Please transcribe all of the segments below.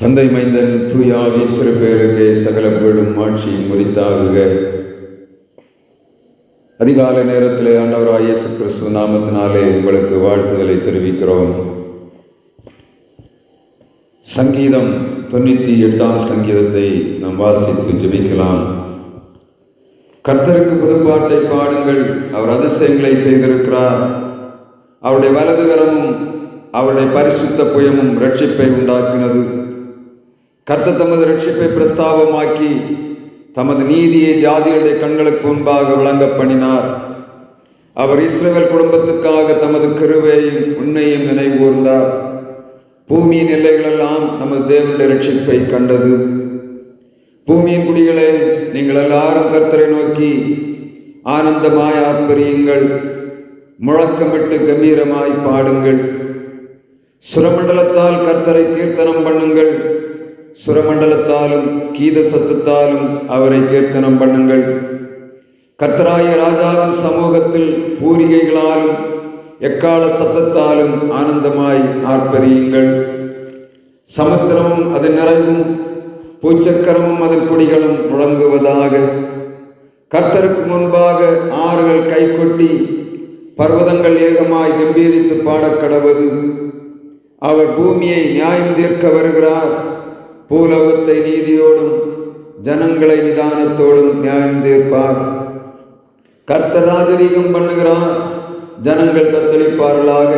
தந்தை மைந்தன் தூயாவி திருப்பேருக்கு சகல புகழும் ஆட்சியும் முறித்தாகுக அதிகாலை நேரத்திலே ஆண்டவராய் இயேசு கிறிஸ்து நாமத்தினாலே உங்களுக்கு வாழ்த்துதலை தெரிவிக்கிறோம். சங்கீதம் தொண்ணூற்றி எட்டாம் சங்கீதத்தை நாம் வாசித்து ஜெபிக்கலாம். கர்த்தருக்கு புதுப்பாட்டை பாடுங்கள். அவர் அதிசயங்களை செய்திருக்கிறார். அவருடைய வலதுகரமும் அவருடைய பரிசுத்த புயமும் ரட்சிப்பை உண்டாக்கினது. கர்த்தர் தமது ரட்சிப்பை பிரஸ்தாபமாக்கி தமது நீதியை ஜாதிகளுடைய கண்களுக்கு முன்பாக விளங்க பண்ணினார். அவர் இஸ்ரவேல் குடும்பத்துக்காக தமது கிருவையும் உண்மையும் நினைவூர்ந்தார் பூமியின் எல்லைகளெல்லாம் நமது தேவனுடைய ரட்சிப்பை கண்டது. பூமியின் குடிகளை நீங்கள் எல்லாரும் கர்த்தரை நோக்கி ஆனந்தமாய் ஆர்ப்பரியுங்கள். முழக்கமிட்டு கம்பீரமாய் பாடுங்கள். சுரமண்டலத்தால் கர்த்தரை கீர்த்தனம் பண்ணுங்கள். சுரமண்டலத்தாலும் கீத சத்தத்தாலும் அவரை கீர்த்தனம் பண்ணுங்கள். கத்தராய ராஜாவின் சமூகத்தில் பூரிகைகளாலும் எக்கால சத்தத்தாலும் ஆனந்தமாய் ஆர்ப்பரியுங்கள். சமுத்திரமும் அதன் நிறைவும் பூச்சக்கரமும் அதன் கொடிகளும் முழங்குவதாக. கர்த்தருக்கு முன்பாக ஆறுகள் கைகொட்டி பர்வதங்கள் ஏகமாய் கம்பீரித்து பாடக்கடவது. அவர் பூமியை நியாயம் தீர்க்க வருகிறார். பூலோகத்தை நீதியோடும் ஜனங்களை நிதானத்தோடும் நியாயம் தீர்ப்பார். கர்த்தர் ராஜரீகம் பண்ணுகிறார். ஜனங்கள் தத்தளிப்பார்களாக.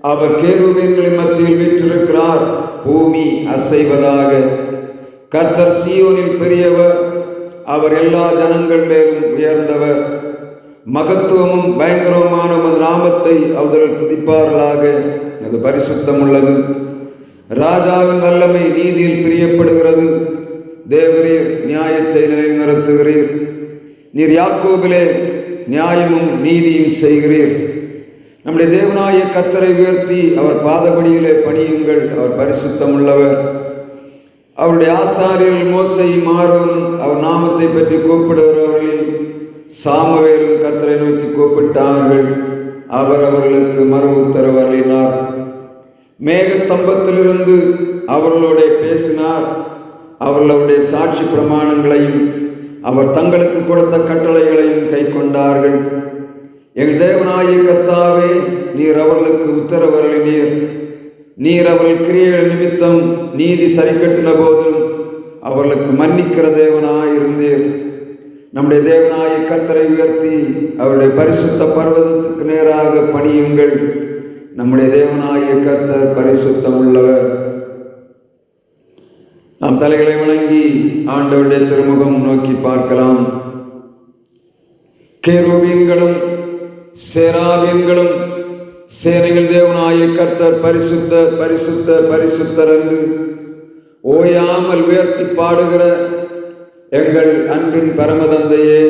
அவர் கேருபீன்களின் மத்தியில் வீற்றிருக்கிறார். பூமி அசைவதாக. கர்த்தர் சீயோனில் பெரியவர். அவர் எல்லா ஜனங்கள் மேலும் உயர்ந்தவர். மகத்துவமும் பயங்கரமான நாமத்தை அவர்கள் துதிப்பார்களாக. அது பரிசுத்தம் உள்ளது ராஜாவின் வல்லமை நீதியில் பிரியப்படுகிறது. தேவரீர் நியாயத்தை நிலைநிறுத்துகிறீர். நீர் யாக்கோபிலே நியாயமும் நீதியும் செய்கிறீர். நம்முடைய தேவனாய கத்தரை உயர்த்தி அவர் பாதபடியிலே பணியுங்கள். அவர் பரிசுத்தம் உள்ளவர் அவருடைய ஆசாரியர்கள் மோசையும் ஆர்வனும் அவர் நாமத்தை பற்றி கூப்பிடுகிறவர்களில் சாமவேலும் கத்தரை நோக்கி கூப்பிட்டார்கள். அவர் அவர்களுக்கு மறு உத்தரவு அருளினார். மேக ஸ்தம்பத்திலிருந்து அவர்களோட பேசினார். அவர்களுடைய சாட்சி பிரமாணங்களையும் அவர் தங்களுக்கு கொடுத்த கட்டளைகளையும் கை கொண்டார்கள் எங்கள் தேவனாய கத்தாவே நீர் அவர்களுக்கு உத்தரவருளினீர். நீர் அவர்கள் கிரியைகள் நிமித்தம் நீதி சரி கட்டின போதும் அவர்களுக்கு மன்னிக்கிற தேவனாயிருந்தீர். நம்முடைய தேவனாய கத்தரை உயர்த்தி அவருடைய பரிசுத்த பர்வதத்துக்கு நேராக பணியுங்கள். நம்முடைய தேவனாய கர்த்தர் பரிசுத்தம் உள்ளவர் நாம் தலைகளை வணங்கி ஆண்டவருடைய திருமுகம் நோக்கி பார்க்கலாம். கேருபீன்களும் சேராபீன்களும் சேனைகள் தேவனாய கர்த்தர் பரிசுத்த பரிசுத்த பரிசுத்தர் என்று ஓயாமல் உயர்த்தி பாடுகிற எங்கள் அன்பின் பரமதந்தையே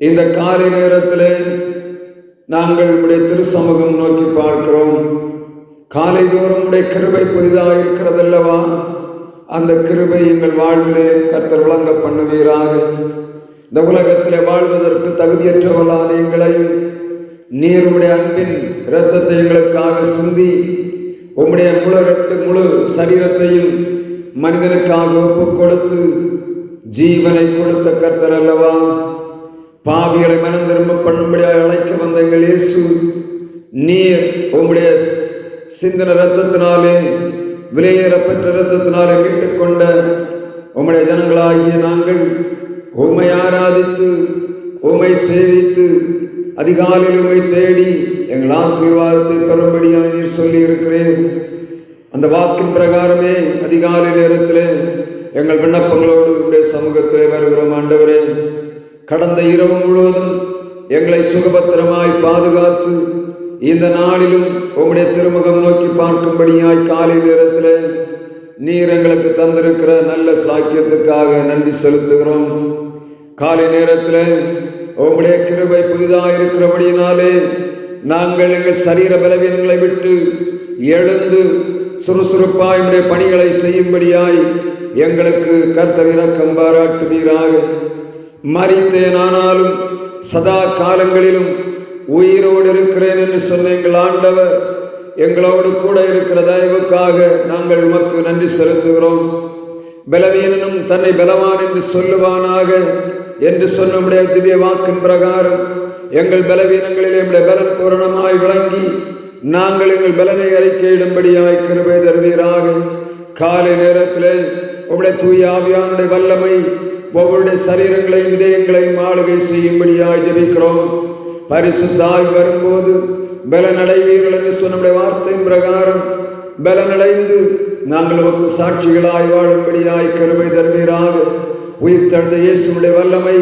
இந்த காலை நேரத்திலே நாங்கள் உடைய திருச்சமூகம் நோக்கி பார்க்கிறோம். காலை தோறும் உடைய கிருபை புதிதாக இருக்கிறதல்லவா? அந்த கிருபை எங்கள் வாழ்விலே கர்த்தர் விளங்க பண்ணுவீராக. இந்த உலகத்திலே வாழ்வதற்கு தகுதியற்றவர்களான எங்களையும் நீர் உடைய அன்பின் இரத்தத்தை எங்களுக்காக சிந்தி உம்முடைய முழு முழு சரீரத்தையும் மனிதனுக்காக ஒப்புக் கொடுத்து ஜீவனை கொடுத்த கர்த்தர் அல்லவா? பாவிகளை மனம் திரும்ப பண்ணும்படியாக அழைக்க வந்த எங்கள் இயேசு நீர் உம்முடைய சிந்தன ரத்தத்தினாலே விலையேறப்பெற்ற ரத்தத்தினாலே மீட்டுக் கொண்ட உம்முடைய ஜனங்களாகிய நாங்கள் உம்மை ஆராதித்து உம்மை சேவித்து அதிகாலையில் உண்மை தேடி எங்கள் ஆசீர்வாதத்தை பெறும்படியாக நீர் சொல்லி இருக்கிறேன் அந்த வாக்கின் பிரகாரமே அதிகாலை நேரத்தில் எங்கள் விண்ணப்பங்களோடு உடைய சமூகத்திலே வருகிறோம். ஆண்டவரே கடந்த இரவு முழுவதும் எங்களை சுகபத்திரமாய் பாதுகாத்து இந்த நாளிலும் உங்களுடைய திருமுகம் நோக்கி பார்க்கும்படியாய் காலை நேரத்தில் நீர் எங்களுக்கு தந்திருக்கிற நல்ல சாக்கியத்துக்காக நன்றி செலுத்துகிறோம். காலை நேரத்தில் உங்களுடைய கிருபை புதிதாக இருக்கிறபடியினாலே நாங்கள் எங்கள் சரீர பலவீனங்களை விட்டு எழுந்து சுறுசுறுப்பாய் உடைய பணிகளை செய்யும்படியாய் எங்களுக்கு கர்த்தர் இரக்கம் பாராட்டுவீராக. மறித்தேன் ஆனாலும் சதா காலங்களிலும் உயிரோடு இருக்கிறேன் என்று சொன்ன எங்கள் ஆண்டவர் எங்களோடு கூட இருக்கிற தயவுக்காக நாங்கள் உமக்கு நன்றி செலுத்துகிறோம். பலவீனனும் தன்னை பலவான் என்று சொல்லுவானாக என்று சொன்னுடைய திவ்ய வாக்கின் பிரகாரம் எங்கள் பலவீனங்களில் எம்முடைய பலன் பூரணமாய் விளங்கி நாங்கள் எங்கள் பலனை அறிக்கையிடும்படியாய் கிருபை தருவீராக. காலை நேரத்திலே உம்முடைய தூய ஆவியானுடைய வல்லமை ஒவ்வொருடைய சரீரங்களையும் இதயங்களையும் ஆளுகை செய்யும்படியாய் ஜபிக்கிறோம். பரிசுத்தாய் வரும்போது பலனடைவீர்கள் என்று சொன்னுடைய வார்த்தையின் பிரகாரம் பலனடைந்து நாங்கள் உமக்கு சாட்சிகளாய் வாழும்படியாய் கருமை தருவீராக. உயிர் தழுந்த இயேசுடைய வல்லமை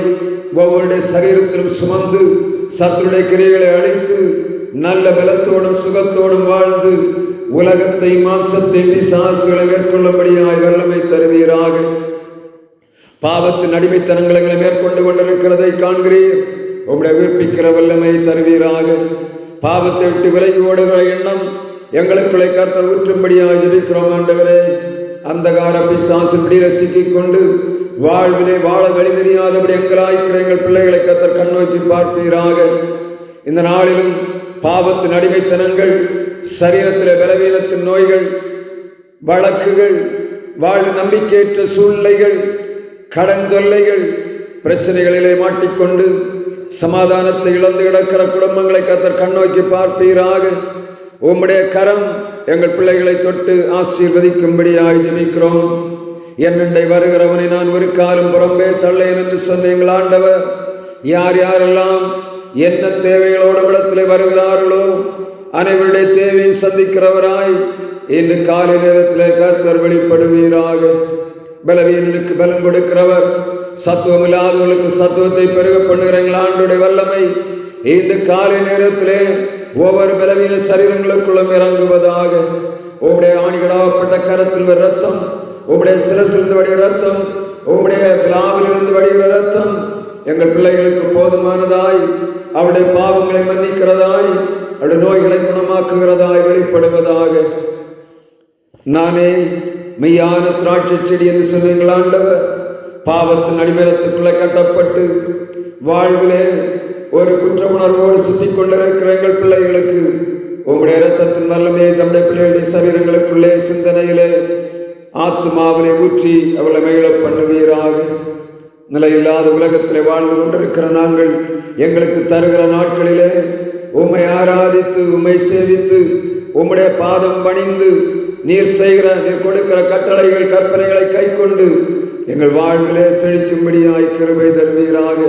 ஒவ்வொருடைய சரீரத்திலும் சுமந்து சத்துடைய கிரைகளை அழித்து நல்ல பலத்தோடும் சுகத்தோடும் வாழ்ந்து உலகத்தை மாம்சத்தை பிசாசுகளை மேற்கொள்ளும்படியாய் வல்லமை தருவீராக. பாவத்தின் அடிமைத்தனங்களை மேற்கொண்டு கொண்டிருக்கிறதை காண்கிறீர். உம்முடைய உயிர்ப்பிக்கிற வல்லமை தருவீராக. பாவத்தை விட்டு விலகி ஓடுகிற எண்ணம் எங்களுக்குள்ளே கர்த்தர் ஊற்றும்படியாக ஜெபிக்கிறோம் ஆண்டவரே. அந்தகார பிசாசு ரசிக்கிக் கொண்டு வாழ்விலே வாழ வழி தெரியாதபடி எங்களாய்க்கிற எங்கள் பிள்ளைகளை கர்த்தர் கண்ணோக்கி பார்ப்பீராக. இந்த நாளிலும் பாவத்தின் அடிமைத்தனங்கள் சரீரத்தில் பலவீனத்தின் நோய்கள் வழக்குகள் வாழ் நம்பிக்கையற்ற சூழ்நிலைகள் கடன் தொல்லைகள் பிரச்சனைகளிலே மாட்டிக்கொண்டு சமாதானத்தை இழந்து கிடக்கிற குடும்பங்களை கத்தர் கண்ணோக்கி பார்ப்பீராக. உம்முடைய கரம் எங்கள் பிள்ளைகளை தொட்டு ஆசீர்வதிக்கும்படியாய் ஜெபிக்கிறோம். என்னண்டை வருகிறவனை நான் ஒரு காலம் புறம்பே தள்ளேன் என்று சொன்ன எங்கள் ஆண்டவர். யார் யாரெல்லாம் என்ன தேவைகளோடு விடத்திலே வருகிறார்களோ அனைவருடைய தேவையை சந்திக்கிறவராய் இன்று காலை நேரத்தில் கர்த்தர் வெளிப்படுவீராக. பலவீனனுக்கு பலம் கொடுக்கிறவர். சத்துவம் இல்லாதவர்களுக்கு சத்துவத்தை பெருக பண்ணுகிற எங்கள் ஆண்டுடைய வல்லமை. இந்த காலை நேரத்திலே ஒவ்வொரு பலவீன சரீரங்களுக்குள்ளும் இறங்குவதாக. உங்களுடைய ஆணிகளாகப்பட்ட கரத்தில் வரும் ரத்தம் உங்களுடைய சிரசிலிருந்து வடிகிற ரத்தம் உங்களுடைய விழாவிலிருந்து வடிகிற ரத்தம் எங்கள் பிள்ளைகளுக்கு போதுமானதாய் அவருடைய பாவங்களை மன்னிக்கிறதாய் அவருடைய நோய்களை குணமாக்குகிறதாய் வெளிப்படுவதாக. நானே மெய்யான திராட்சை செடி என்று சொன்னீங்களாண்டவர் பாவத்தின் அடிமரத்துக்குள்ளே கட்டப்பட்டு வாழ்விலே ஒரு குற்ற உணர்வோடு சுத்திக் கொண்டிருக்கிற எங்கள் பிள்ளைகளுக்கு உங்களுடைய இரத்தத்தின் வல்லமே தம்முடைய பிள்ளைகளுடைய சரீரங்களுக்குள்ளே சிந்தனையிலே ஆத்மாவிலே ஊற்றி அவளை மகிழ பண்ணுவீராக. நிலையில்லாத உலகத்திலே வாழ்ந்து கொண்டிருக்கிற நாங்கள் எங்களுக்கு தருகிற நாட்களிலே உம்மை ஆராதித்து உம்மை சேவித்து உம்முடைய பாதம் பணிந்து நீர் செய்கிற நீர் கொடுக்கிற கட்டளைகள் கற்பனைகளை கைக்கொண்டு எங்கள் வாழ்விலே செழிக்கும்படியாய் கிருபை தருவீராக.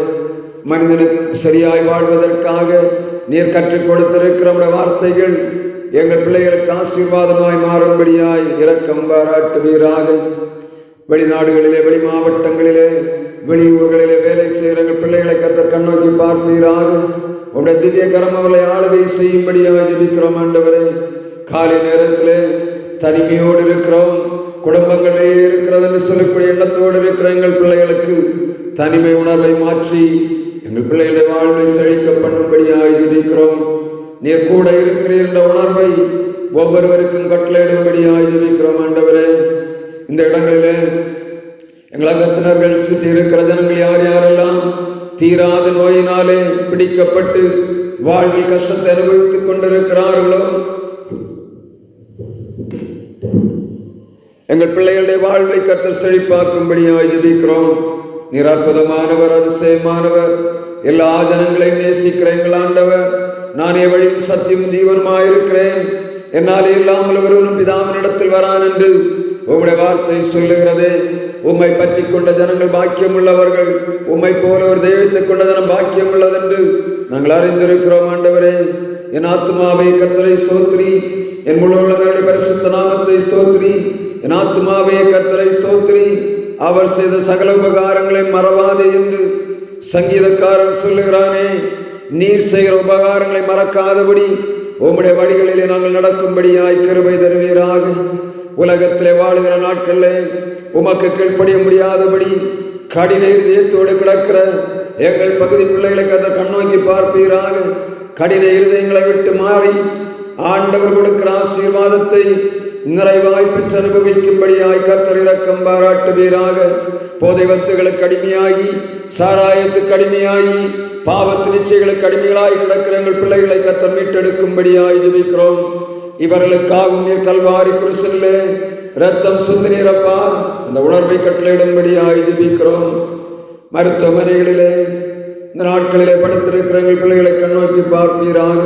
மனிதனுக்கு சரியாய் வாழ்வதற்காக நீர் கற்றுக் கொடுத்திருக்கிற வார்த்தைகள் எங்கள் பிள்ளைகளுக்கு ஆசீர்வாதமாய் மாறும்படியாய் இரக்கம் பாராட்டுவீராக. வெளிநாடுகளிலே வெளி மாவட்டங்களிலே வெளியூர்களிலே வேலை செய்கிற எங்கள் பிள்ளைகளை கத்தர் கண்ணோக்கி பார்ப்பீராக. உடைய திவ்ய கரம் அவளை ஆளுகை செய்யும்படியாக ஜபிக்கிறோம் ஆண்டவரே. காலை நேரத்திலே தனிமையோடு இருக்கிறோம். குடும்பங்களே இருக்கிறது என்று சொல்லக்கூடிய எண்ணத்தோடு இருக்கிற எங்கள் பிள்ளைகளுக்கு தனிமை உணர்வை மாற்றி எங்கள் பிள்ளைகளை வாழ்வை செழிக்க பண்ணும்படியாக ஜெபிக்கிறோம். நீர் கூட இருக்கிறீர் என்ற உணர்வை ஒவ்வொருவருக்கும் கட்டளையிடும்படியாக ஜெபிக்கிறோம் ஆண்டவரே. இந்த இடங்களிலே எங்கள் அகத்தினர்கள் சுற்றி இருக்கிற ஜனங்கள் யார் யாரெல்லாம் தீராத நோயினாலே பிடிக்கப்பட்டு வாழ்வில் கஷ்டத்தை அனுபவித்துக் கொண்டிருக்கிறார்களோ எங்கள் பிள்ளைகளுடைய வாழ்வை கத்தர் செழிப்பாக்கும்படியாய் ஜபிக்கிறோம். நீர் அற்புதமானவர் அதிசயமானவர் எல்லா ஜனங்களையும் நேசிக்கிற எங்கள் ஆண்டவர். நானே வழியும் சத்தியம் தீவனமாயிருக்கிறேன். என்னால் இல்லாமல் ஒருவனும் பிதாவினிடத்தில் வரான் என்று உம்முடைய வார்த்தை சொல்லுகிறதே. உம்மை பற்றி கொண்ட ஜனங்கள் பாக்கியம் உள்ளவர்கள் உம்மை போல ஒரு தெய்வத்தை கொண்ட ஜனம் பாக்கியம் உள்ளதென்று நாங்கள் அறிந்திருக்கிறோம் ஆண்டவரே. என் ஆத்மாவை கர்த்தரை ஸ்தோத்ரி என் முழு உள்ளவர்களுடைய பரிசுத்த நாமத்தை ஸ்தோத்ரி என் ஆத்மாவே கத்தரை ஸ்தோத்ரி அவர் செய்த சகல உபகாரங்களை மறவாதே என்று சங்கீதக்காரன் சொல்லுகிறானே நீர் செய்கிற உபகாரங்களை மறக்காதபடி உம்முடைய வழிகளிலே நாங்கள் நடக்கும்படியாய் கிருபை தருவீராக உலகத்திலே வாழுகிற நாட்களிலே உமக்கு கீழ்ப்படிய முடியாதபடி கடின இருதயத்தோடு கிடக்கிற எங்கள் பகுதி பிள்ளைகளுக்கு அதை கண்ணோக்கி பார்ப்பீராக கடின இருதயங்களை விட்டு மாறி ஆண்டவர் கொடுக்கிற ஆசீர்வாதத்தை உங்களை பெற்று அனுபவிக்கும்படியாய் கர்த்தர் இரக்கம் பாராட்டுவீராக. போதை வஸ்துகளுக்கு அடிமையாகி சாராயத்துக்கு அடிமையாகி பாவத்து நிச்சயங்களுக்கு அடிமைகளாய் கிடக்கிற எங்கள் பிள்ளைகளை கத்தர் மீட்டெடுக்கும்படியாய் ஜபிக்கிறோம். இவர்களுக்காகும் நீர் கல்வாரி குருசிலே ரத்தம் சுந்தினீரப்பா அந்த உணர்வை கட்டளையிடும்படியாய் ஜபிக்கிறோம். மருத்துவமனைகளிலே இந்த நாட்களிலே படுத்திருக்கிற எங்கள் பிள்ளைகளை கண்ணோக்கி பார்ப்பீராக.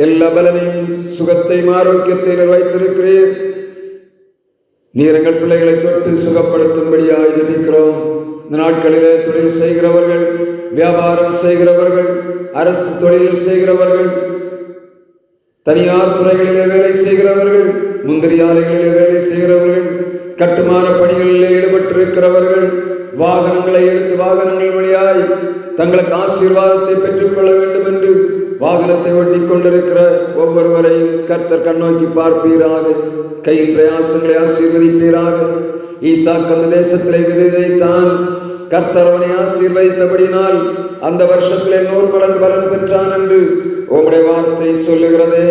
எல்லா பலனையும் சுகத்தையும் ஆரோக்கியத்தையும் வைத்திருக்கிறீர் நீரங்கள் பிள்ளைகளை தொட்டு சுகப்படுத்தும்படியாக ஜபிக்கிறோம். இந்த நாட்களிலே தொழில் செய்கிறவர்கள் வியாபாரம் செய்கிறவர்கள் அரசு தொழில் செய்கிறவர்கள் தனியார் துறைகளிலே வேலை செய்கிறவர்கள் முந்திரி ஆலைகளிலே வேலை செய்கிறவர்கள் கட்டுமான பணிகளிலே ஈடுபட்டிருக்கிறவர்கள் வாகனங்களை எடுத்து வாகனங்கள் வழியாய் தங்களுக்கு ஆசீர்வாதத்தை பெற்றுக்கொள்ள வேண்டும் என்று வாகனத்தை ஒட்டி கொண்டிருக்கிற ஒவ்வொருவரையும் கர்த்தர் கண்ணோக்கி பார்ப்பீராக. கையின் பிரயாசங்களை ஆசீர்வதிப்பீராக. ஈசாக் அந்த தேசத்திலே விதைத்தான் கர்த்தர் அவனை ஆசீர்வதித்தபடினால் அந்த வருஷத்திலே நூறு மடங்கு பலன் பெற்றான் என்று உங்களுடைய வார்த்தை சொல்லுகிறதே.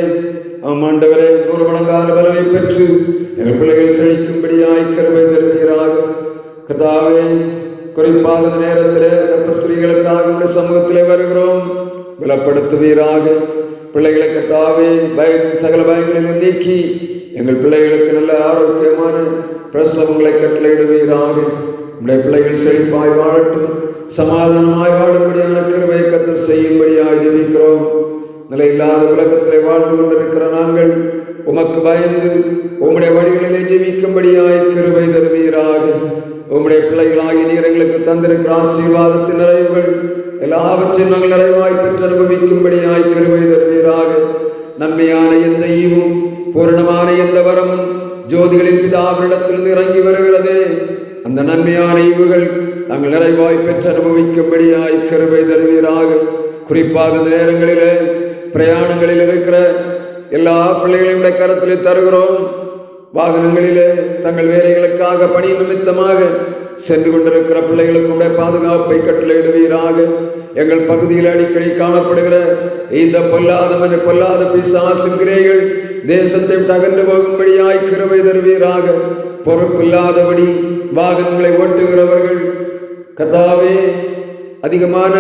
ஆம் ஆண்டவரே நூறு மடங்கான பலனை பெற்று எங்கள் பிள்ளைகள் செழிக்கும்படியாய் கருவை தருவீராக. கதாவே குறிப்பாக நேரத்தில் கர்ப்பஸ்திரீகளுக்காக கர்த்த சமூகத்திலே வருகிறோம். பலப்படுத்துவீராக பிள்ளைகளை கத்தாவே பய சகல பயங்களிலும் நீக்கி எங்கள் பிள்ளைகளுக்கு நல்ல ஆரோக்கியமான பிரசவங்களை கட்டளையிடுவீராக. உடைய பிள்ளைகள் செழிப்பாய் வாழட்டும். சமாதானமாய் வாழும்படியான கிருவை கத்தர் செய்யும்படியாய் ஜெபிக்கிறோம் நிலை இல்லாத உலகத்திலே வாழ்ந்து கொண்டிருக்கிற நாங்கள் உமக்கு பயந்து உம்முடைய வழிகளிலே ஜெபிக்கும்படியாய் கிருவை தருவீராக. உம்முடைய பிள்ளைகளாகி நீர் எங்களுக்கு தந்திருக்கிற ஆசீர்வாதத்தின் நிறைவுகள் எல்லாவற்றையும் நாங்கள் நிறைவாய் பெற்று அனுபவிக்கும்படியாய் கருவை தருவீராக. நன்மையான எந்த ஈவும் பூரணமான எந்த வரமும் ஜோதிகளின் பிதாவினிடத்திலிருந்து இறங்கி வருகிறதே. அந்த நன்மையான ஈவுகள் நாங்கள் நிறைவாய் பெற்று அனுபவிக்கும்படியாய் கருவை தருவீராக. குறிப்பாக இந்த நேரங்களிலே பிரயாணங்களில் இருக்கிற எல்லா பிள்ளைகளையும் உடைய தருகிறோம். வாகனங்களிலே தங்கள் வேலைகளுக்காக பணி நிமித்தமாக சென்று கொண்டிருக்கிற பிள்ளைகளுக்குடைய பாதுகாப்பை கட்டளையிடுவீராக. எங்கள் பகுதியில் அடிக்கடி காணப்படுகிற இந்த பொல்லாத மன பொல்லாத பிசாசின் கிரைகள் தேசத்தை தகர்ந்து போகும்படியாய் கிருவை தருவீராக. பொறுப்பில்லாதபடி வாகனங்களை ஓட்டுகிறவர்கள் கதாவே அதிகமான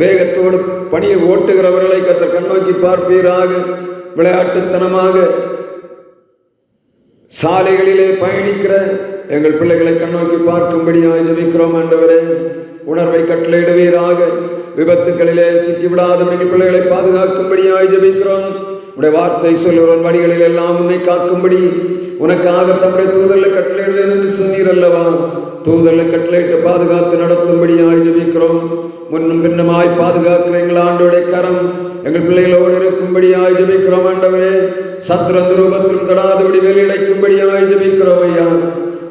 வேகத்தோடு பணியை ஓட்டுகிறவர்களை கத்த கண்ணோக்கி பார்ப்பீராக. விளையாட்டுத்தனமாக சாலைகளிலே பயணிக்கிற எங்கள் பிள்ளைகளை கண்ணோக்கி பார்க்கும்படியாக ஜெபிக்கிறோம் ஆண்டவரே. உணர்வை கட்டளையிடுவீராக. விபத்துக்களிலே சிக்கிவிடாத எங்கள் பிள்ளைகளை பாதுகாக்கும்படியாக ஜெபிக்கிறோம். உடைய வார்த்தை சொல்லுவன் வழிகளில் எல்லாம் உன்னை காக்கும்படி. உனக்காக தம்முடைய தூதர்களை கட்டளையிடுவேன் என்று சொன்னீர் அல்லவா? தூதர்களை கட்டளையிட்டு பாதுகாத்து நடத்தும்படியாய் ஜெபிக்கிறோம். முன்னும் பின்னமாய் பாதுகாக்கிற எங்கள் ஆண்டோடைய கரம் எங்கள் பிள்ளைகளோடு இருக்கும்படியாய் ஜெபிக்கிறோம் ஆண்டவரே. சத்ரந்த ரூபத்திலும் தடாதபடி வெளியடைக்கும்படியாய் ஜபிக்கிறோம் ஐயா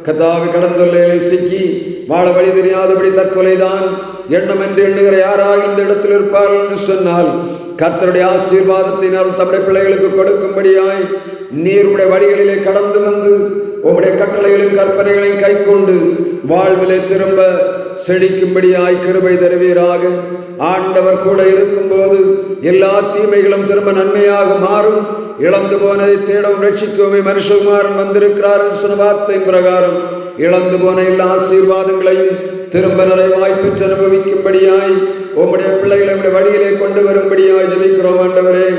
கதாவை கடந்தொல்லையிலே சிக்கி வாழ வழி தெரியாதபடி தற்கொலைதான் எண்ணம் என்று எண்ணுகிற யாராக இந்த இடத்தில் இருப்பார்கள் என்று சொன்னால் கர்த்தருடைய ஆசீர்வாதத்தினால் தம்முடைய பிள்ளைகளுக்கு கொடுக்கும்படியாய் நீருடைய வழிகளிலே கடந்து வந்து உம்முடைய கட்டளைகளின் கற்பனைகளையும் கைக்கொண்டு வாழ்விலே திரும்ப செழிக்கும்படியாய் கிருபை தருவீராக. ஆண்டவர் கூட இருக்கும்போது எல்லா தீமைகளும் திரும்ப நன்மையாக மாறும். இழந்து போனதை தேடவும் ரட்சிக்கவுமே மனுஷகுமாரன் வந்திருக்கிறார் சொன்ன வார்த்தையின் பிரகாரம். இழந்து போன எல்லா ஆசீர்வாதங்களையும் திரும்ப நிறைவாய் பெற்று அனுபவிக்கும்படியாய் உம்முடைய பிள்ளைகளை உடைய வழியிலே கொண்டு வரும்படியாய் ஜெபிக்கிறோம் ஆண்டவரே.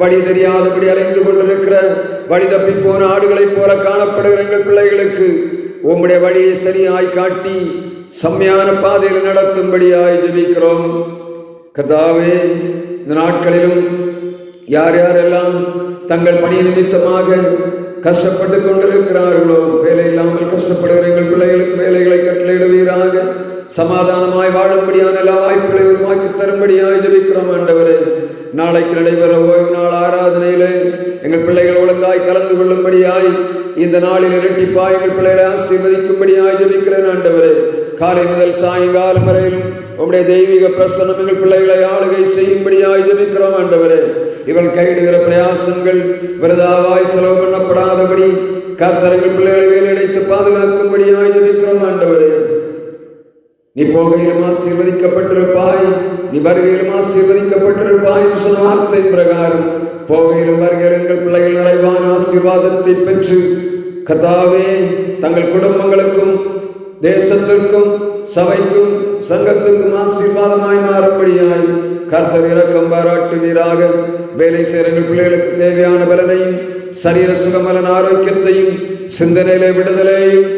வழி தெரியாதபடி அலைந்து கொண்டிருக்கிற வழி தப்பி போன ஆடுகளைப் போல காணப்படுகிற எங்கள் பிள்ளைகளுக்கு உம்முடைய வழியை சரியாய் காட்டி செம்மையான பாதையில் நடத்தும்படியாய் ஜெபிக்கிறோம். கதாவே இந்த நாட்களிலும் யார் யாரெல்லாம் தங்கள் பணி நிமித்தமாக கஷ்டப்பட்டு கொண்டிருக்கிறார்களோ வேலை இல்லாமல் கஷ்டப்படுகிற எங்கள் பிள்ளைகளுக்கு வேலைகளை கட்டளையிடுவீராக. சமாதானமாய் வாழும்படியான எல்லா வாய்ப்புகளை உருவாக்கி தரும்படியாய் ஜெபிக்கிறோம் ஆண்டவரே. நாளைக்கு நடைபெற ஓய்வு கலந்து கொள்ளும்படியாய் இந்த நாளில் இரட்டிப்பாய் எங்கள் பிள்ளைகளை ஆசீர்வதிக்கும்படியாய் ஜெபிக்கிறேன் ஆண்டவரே. காலை முதல் சாயங்காலம் வரையிலும் உம்முடைய தெய்வீக பிரசனம் எங்கள் பிள்ளைகளை ஆளுகை செய்யும்படியாய் ஜெபிக்கிறோம் ஆண்டவரே. இவள் கையிடுகிற பிரயாசங்கள் விரதாவாய் செலவு பண்ணப்படாதபடி கர்த்தர்கள் பிள்ளைகளை வேலையடைத்து பாதுகாக்கும்படியாய் ஜெபிக்கிறோம் ஆண்டவரே. நீ போகையிலும் ஆசீர்வதிக்கப்பட்டிருப்பாய். நீ வருகையிலும் ஆசீர்வதிக்கப்பட்டிருப்பாய் என்று சொன்ன வார்த்தை பிரகாரம் போகையிலும் வருகையில் எங்கள் பிள்ளைகள் நிறைவான ஆசீர்வாதத்தை பெற்று கதாவே தங்கள் குடும்பங்களுக்கும் தேசத்திற்கும் சபைக்கும் சங்கத்துக்கும் ஆசீர்வாதமாய் மாறும்படியாய் கர்த்தர் இரக்கம் பாராட்டுவீராக. வேலை செய்கிற பிள்ளைகளுக்கு தேவையான பலனையும் சரீர சுகமலன் ஆரோக்கியத்தையும் சிந்தனையிலே விடுதலையும்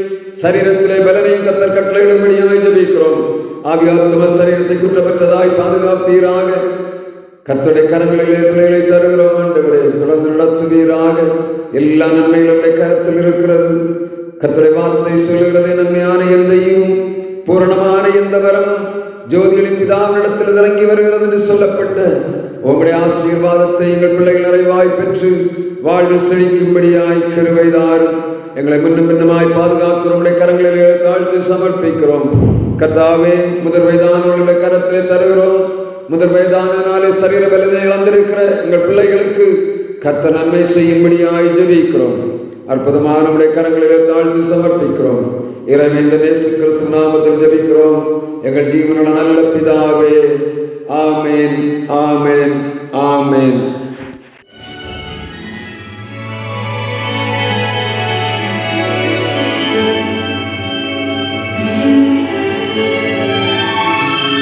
சரீரத்திலே பலனையும் கத்தர் கட்டளையிடும்படியாய் ஜெபிக்கிறோம். ஆவியாத்ம சரீரத்தை குற்றமற்றதாய் பாதுகாப்பீராக. கர்த்தருடைய கரங்களிலே பிள்ளைகளை தருகிறோம் ஆண்டவரே. தொடர்ந்து நடத்துவீராக. எல்லா நன்மைகளும் கரத்தில் இருக்கிறது. கர்த்தருடைய வார்த்தை சொல்லுகிறதே நன்மையான எந்தையும் பூரணமான எந்த வரமும் ஜோதிகளின் பிதாவினிடத்தில் இறங்கி வருகிறது என்று சொல்லப்பட்ட உங்களுடைய ஆசீர்வாதத்தை எங்கள் பிள்ளைகள் நிறைவாய் பெற்று வாழ்வில் செழிக்கும்படியாய் கருவைதாரும் எங்களை முன்னும் பின்னமாய் பாதுகாக்கிறோம் உடைய கரங்களில் தாழ்த்து சமர்ப்பிக்கிறோம். கத்தாவே முதல் வயதானவர்களுடைய கரத்திலே தருகிறோம் முதல் வயதானாலே சரீர பலனை இழந்திருக்கிற எங்கள் பிள்ளைகளுக்கு கத்த நன்மை செய்யும்படியாய் ஜெபிக்கிறோம். அற்புதமான உடைய கரங்களில் தாழ்த்து சமர்ப்பிக்கிறோம். இறைவேந்த நேசு கிறிஸ்து நாமத்தில் ஜெபிக்கிறோம். எங்கள் ஜீவனுள்ள நல்ல பிதாவே ஆமேன் ஆமேன் ஆமேன்.